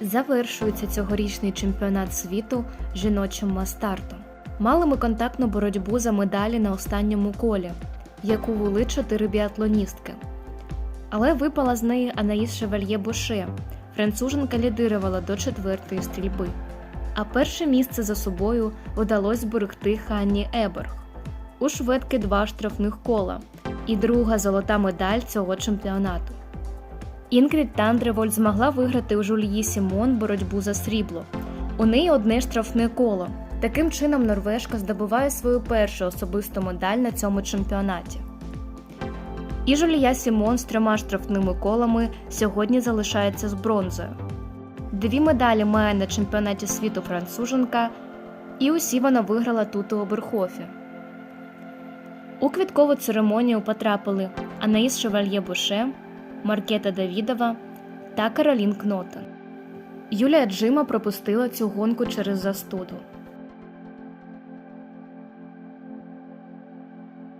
Завершується цьогорічний чемпіонат світу жіночим мастартом. Мали ми контактну боротьбу за медалі на останньому колі, яку вели чотири біатлоністки. Але випала з неї Анаїс Шевальє Боше. Француженка лідирувала до четвертої стрільби. А перше місце за собою вдалося зберегти Ханні Еберг. У шведки два штрафних кола і друга золота медаль цього чемпіонату. Інгрід Тандревольд змогла виграти у Жульї Сімон боротьбу за срібло. У неї одне штрафне коло. Таким чином норвежка здобуває свою першу особисту медаль на цьому чемпіонаті. І Жулія Сімон з трьома штрафними колами сьогодні залишається з бронзою. Дві медалі має на чемпіонаті світу француженка, і усі вона виграла тут у Оберхофі. У квіткову церемонію потрапили Анаїс Шевальє Буше, Маркета Давідова та Каролін Кнотен. Юлія Джима пропустила цю гонку через застуду.